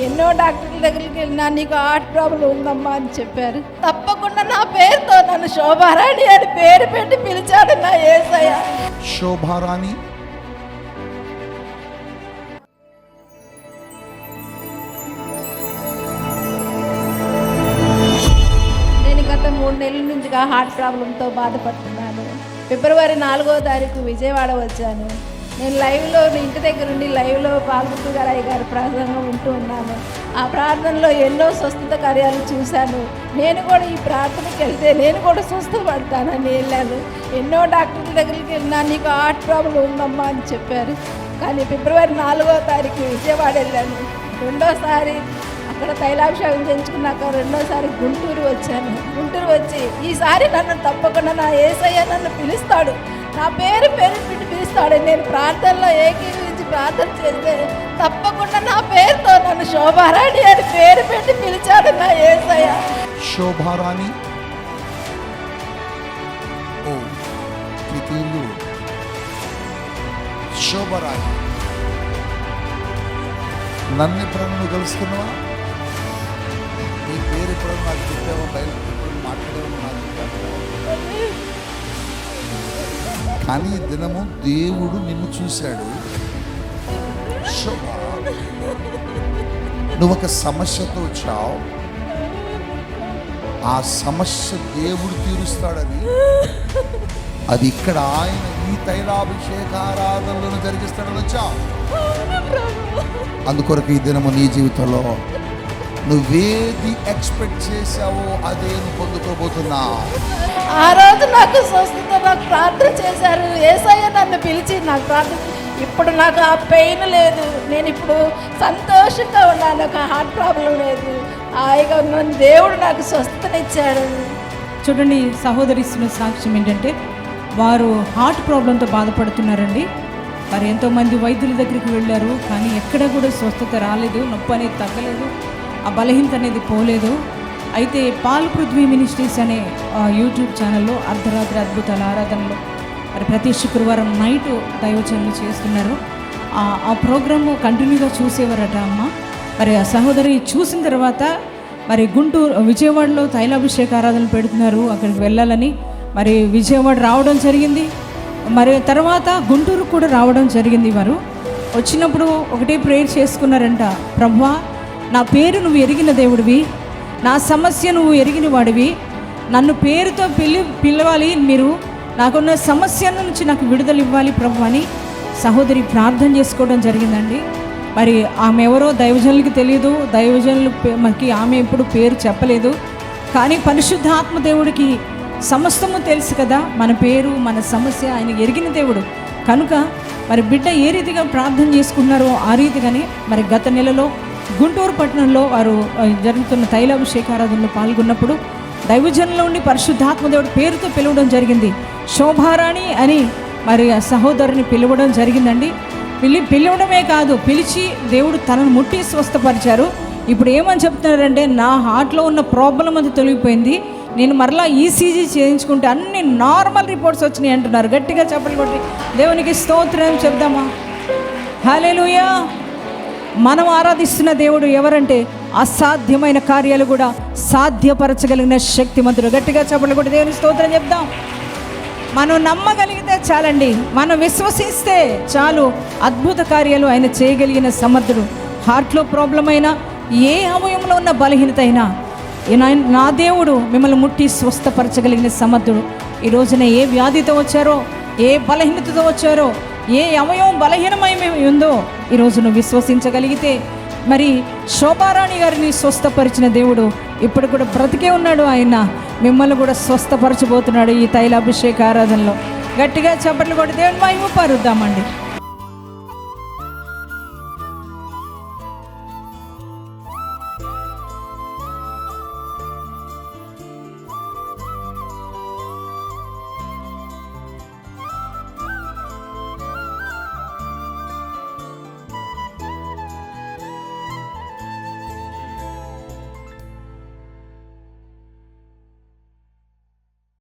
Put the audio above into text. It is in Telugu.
ఎన్నో డాక్టర్ల దగ్గరికి వెళ్ళినా నీకు హార్ట్ ప్రాబ్లం ఉందమ్మా అని చెప్పారు. తప్పకుండా నా పేరుతో నన్ను శోభారాణి అని పేరు పెట్టి పిలిచాడు నా ఏసయ్య. శోభారాణి? నేను గత మూడు నెలల నుంచిగా హార్ట్ ప్రాబ్లంతో బాధపడుతున్నాను. ఫిబ్రవరి నాలుగో తారీఖు విజయవాడ వచ్చాను. నేను లైవ్లో ఇంటి దగ్గర ఉండి లైవ్లో పాల్గొట్టు గారయ్య గారి ప్రార్థనలో ఉంటూ ఉన్నాను. ఆ ప్రార్థనలో ఎన్నో స్వస్థత కార్యాలు చూశాను. నేను కూడా ఈ ప్రార్థనకి వెళ్తే నేను కూడా స్వస్థపడతానని వెళ్ళాను. ఎన్నో డాక్టర్ల దగ్గరికి వెళ్ళినా నీకు హార్ట్ ప్రాబ్లం ఉందమ్మా అని చెప్పారు. కానీ ఫిబ్రవరి నాలుగో తారీఖు విజయవాడ వెళ్ళాను. రెండోసారి అక్కడ తైలాభిషేకం చేయించుకున్నాక రెండోసారి గుంటూరు వచ్చాను. గుంటూరు వచ్చి ఈసారి నన్ను తప్పకుండా నా ఏసయ్య నన్ను పిలుస్తాడు. నా పేరు పేరు చేస్తాడు. నేను ప్రార్థనలో ఏకీవించి ప్రార్థన చేస్తే తప్పకుండా నా పేరుతో నన్ను శోభారాణి అని పేరు పెట్టి పిలిచాడు నా ఏసయ్య. శోభారాణి? ఓ తృతీయులు శోభరాణి. నన్ను ఎప్పుడన్నా కలుసుకున్నావా? నీ పేరు ఎప్పుడన్నా నాకు చెప్పావా? బయట మాట్లాడేవా? నాకు చెప్పావా? కానీ ఈ దినము దేవుడు నిన్ను చూశాడు. నువ్వు ఒక సమస్యతో వచ్చావు. ఆ సమస్య దేవుడు తీరుస్తాడని. అది ఇక్కడ ఆయన ఈ తైలాభిషేక ఆరాధనలను జరిగిస్తాడని వచ్చా అందుకొరకు ఈ దినము నీ జీవితంలో నువ్వేది ఎక్స్పెక్ట్ చేసావో అదే నువ్వు పొందుకోబోతున్నా ఆ రోజు నాకు స్వస్థత నాకు ప్రార్థన చేశారు. ఏసయ్య నన్ను పిలిచి నాకు ప్రార్థన ఇప్పుడు నాకు ఆ పెయిన్ లేదు. నేను ఇప్పుడు సంతోషంగా ఉన్నాను. నాకు హార్ట్ ప్రాబ్లం లేదు. హాయిగా ఉన్నాను. దేవుడు నాకు స్వస్థతనిచ్చాడు. చూడండి సహోదరి ఇస్తున్న సాక్ష్యం ఏంటంటే వారు హార్ట్ ప్రాబ్లంతో బాధపడుతున్నారండి. వారు ఎంతోమంది వైద్యుల దగ్గరికి వెళ్ళారు కానీ ఎక్కడ కూడా స్వస్థత రాలేదు. నొప్పి అనేది తగ్గలేదు. ఆ బలహీనత అనేది పోలేదు. అయితే పాల్ పృథ్వీ మినిస్ట్రీస్ అనే యూట్యూబ్ ఛానల్లో అర్ధరాత్రి అద్భుతాల ఆరాధనలో మరి ప్రతి శుక్రవారం నైట్ దైవచనలు చేస్తున్నారు. ఆ- ఆ ప్రోగ్రాము కంటిన్యూగా చూసేవారట అమ్మ. మరి ఆ సహోదరి చూసిన తర్వాత మరి గుంటూరు విజయవాడలో తైలాభిషేక ఆరాధన పెడుతున్నారు అక్కడికి వెళ్ళాలని. మరి విజయవాడ రావడం జరిగింది. మరి తర్వాత గుంటూరు కూడా రావడం జరిగింది వారు. వచ్చినప్పుడు ఒకటే ప్రేయర్ చేసుకున్నారంట. ప్రభా నా పేరు నువ్వు ఎరిగిన దేవుడివి. నా సమస్య నువ్వు ఎరిగిన వాడివి. నన్ను పేరుతో పిలి పిలవాలి మీరు. నాకున్న సమస్య నుంచి నాకు విడుదల ఇవ్వాలి ప్రభు అని సహోదరి ప్రార్థన చేసుకోవడం జరిగిందండి. మరి ఆమె ఎవరో దైవజనులకి తెలియదు దైవజనులు మనకి ఆమె ఎప్పుడు పేరు చెప్పలేదు. కానీ పరిశుద్ధ ఆత్మదేవుడికి సమస్తము తెలుసు కదా. మన పేరు మన సమస్య ఆయన ఎరిగిన దేవుడు. కనుక మరి బిడ్డ ఏ రీతిగా ప్రార్థన చేసుకున్నారో ఆ రీతిగానే మరి గత నెలలో గుంటూరు పట్టణంలో వారు జరుగుతున్న తైలాభిషేకారాధనలో పాల్గొన్నప్పుడు దైవజనులో ఉండి పరిశుద్ధాత్మదేవుడి పేరుతో పిలవడం జరిగింది. శోభారాణి అని మరి ఆ సహోదరుని పిలవడం జరిగిందండి. పిలి పిలవడమే కాదు పిలిచి దేవుడు తనను ముట్టి స్వస్థపరిచారు. ఇప్పుడు ఏమని చెప్తున్నారంటే నా హార్ట్లో ఉన్న ప్రాబ్లం అది తొలగిపోయింది. నేను మరలా ఈసీజీ చేయించుకుంటే అన్ని నార్మల్ రిపోర్ట్స్ వచ్చినాయి అంటున్నారు. గట్టిగా చెప్పలు కొట్టి దేవునికి స్తోత్రం చెప్దామా? హల్లెలూయా! మనం ఆరాధిస్తున్న దేవుడు ఎవరంటే అసాధ్యమైన కార్యాలు కూడా సాధ్యపరచగలిగిన శక్తిమంతుడు. గట్టిగా చెప్పండి కూడా దేవుని స్తోత్రం చెప్దాం. మనం నమ్మగలిగితే చాలండి. మనం విశ్వసిస్తే చాలు అద్భుత కార్యాలు ఆయన చేయగలిగిన సమర్థుడు. హార్ట్లో ప్రాబ్లం అయినా ఏ అవయంలో ఉన్న బలహీనత అయినా నా- నా దేవుడు మిమ్మల్ని ముట్టి స్వస్థపరచగలిగిన సమర్థుడు. ఈ రోజున ఏ వ్యాధితో వచ్చారో ఏ బలహీనతతో వచ్చారో ఏ అవయవం బలహీనమై ఉందో ఈరోజు నువ్వు విశ్వసించగలిగితే. మరి శోభారాణి గారిని స్వస్థపరిచిన దేవుడు ఇప్పుడు కూడా బ్రతికే ఉన్నాడు ఆయన. మిమ్మల్ని కూడా స్వస్థపరచబోతున్నాడు ఈ తైలాభిషేక ఆరాధనలో. గట్టిగా చప్పట్లు కొట్టి దేవుని మహిమ పరుద్దామండి.